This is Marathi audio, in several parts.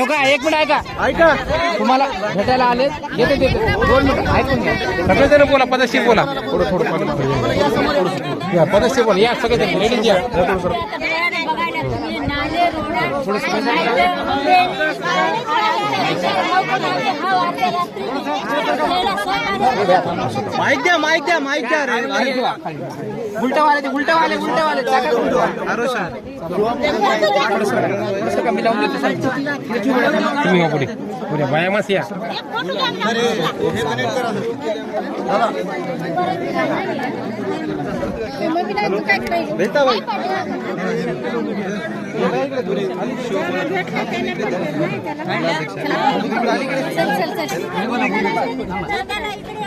बघा, एक मिनिट ऐका. ऐका. तुम्हाला भेटायला आले येते देते दोन मिनिट ऐकून घ्या. बोला पदशीर बोला. या पदस्य बोल. या सगळे लेडीज या. माईक द्या माईक द्या माईक द्या रे उलटे वाले ते उलटे वाले उलटे वाले चाका उलटे वाले. थोडंसं कमी लावून. तुम्ही पुढे या भेटा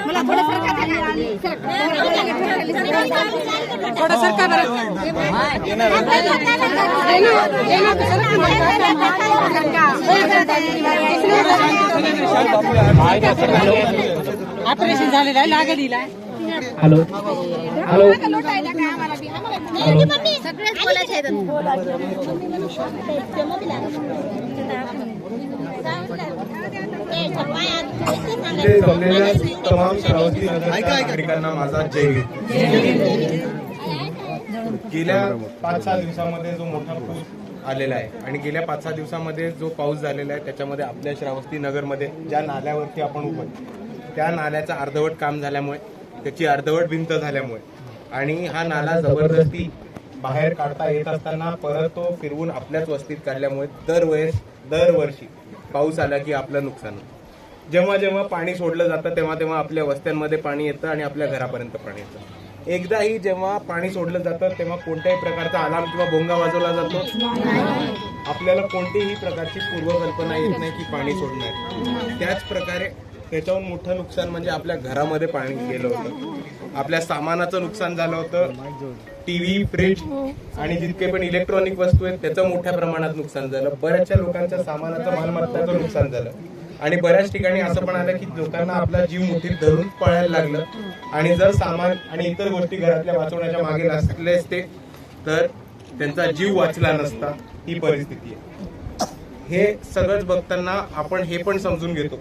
थोडं थोडं सरका ऑपरेशन झालेलं आहे लागलीला हॅलो. हॅलो. सगळेच बोलायचे इथे जमलेल्या तमाम श्रावस्ती नागरिकांना माझा जय गेल्या पाच सहा दिवसामध्ये जो मोठा पूर आलेला आहे आणि गेल्या पाच सहा दिवसामध्ये जो पाऊस झालेला आहे त्याच्यामध्ये आपल्या श्रावस्ती नगरमध्ये ज्या नाल्यावरती आपण उभं त्या नाल्याचं अर्धवट काम झाल्यामुळे त्याची अर्धवट भिंत झाल्यामुळे आणि हा नाला जबरदस्ती बाहेर काढता येत असताना परत तो फिरवून आपल्याच वस्तीत काढल्यामुळे दरवेळेस दरवर्षी पाऊस आला की आपलं नुकसान होतं. जेव्हा जेव्हा पाणी सोडलं जातं तेव्हा तेव्हा आपल्या वस्त्यांमध्ये पाणी येतं आणि आपल्या घरापर्यंत पाणी येतं. एकदाही जेव्हा पाणी सोडलं जातं तेव्हा कोणत्याही प्रकारचा अलार्म किंवा भोंगा वाजवला जातो. आपल्याला कोणतीही प्रकारची पूर्वकल्पना येत नाही की पाणी सोडणार. त्याच प्रकारे त्याच्याहून मोठं नुकसान म्हणजे आपल्या घरामध्ये पाणी गेलं होतं. आपल्या सामानाचं नुकसान झालं होतं. टीव्ही फ्रीज आणि जितके पण इलेक्ट्रॉनिक वस्तू आहेत त्याचं मोठ्या प्रमाणात नुकसान झालं. बऱ्याचशा लोकांच्या सामानाचं मालमत्ताचं नुकसान झालं. आणि बऱ्याच ठिकाणी असं पण आलं की लोकांना आपला जीव मुठीत धरून पळायला लागलं. आणि जर सामान आणि इतर गोष्टी घरातल्या वाचवण्याच्या मागे नसले असते तर त्यांचा जीव वाचला नसता ही परिस्थिती आहे. हे सगळंच बघताना आपण हे पण समजून घेतो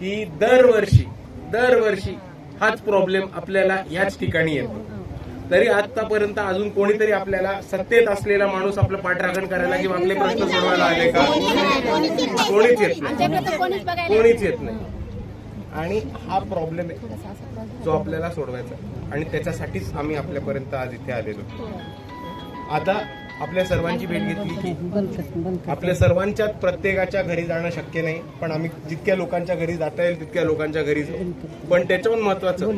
की दरवर्षी दरवर्षी हाच प्रॉब्लेम आपल्याला याच ठिकाणी येतो. तरी आतापर्यंत अजून कोणीतरी आपल्याला सत्तेत असलेला माणूस आपलं पाठराखण करायला किंवा आपले प्रश्न सोडवायला आले का? कोणीच येत नाही. कोणीच येत नाही. आणि हा प्रॉब्लेम आहे जो आपल्याला सोडवायचा आणि त्याच्यासाठीच आम्ही आपल्यापर्यंत आज इथे आलेलो. आता आपल्या सर्वांची भेट घेतली की आपल्या सर्वांच्या प्रत्येकाच्या घरी जाणं शक्य नाही पण आम्ही जितक्या लोकांच्या घरी जाता येईल तितक्या लोकांच्या घरी जाऊ. पण त्याच्याहून महत्वाचं